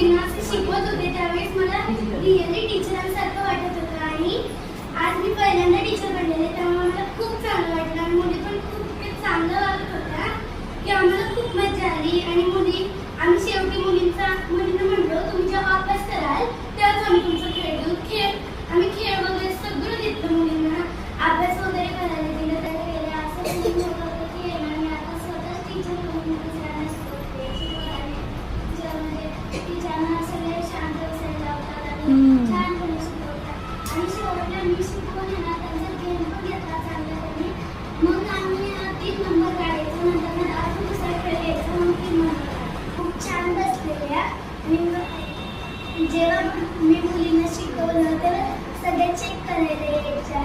त्यांना शिकवत होते त्यावेळेस मला रिअली टीचरांसारखं वाटत होतं. आणि आज मी पहिल्यांदा टीचर बनलेले त्यामुळे मला खूप चांगलं वाटलं. आणि मुली पण खूप चांगलं वागत होत्या की आम्हाला खूप मजा आली. आणि मुली आम्ही शेवटी मुलींचा मुलींना जेव्हा मी मुलींना शिकवलं तेव्हा सगळे चेक करायला यायच्या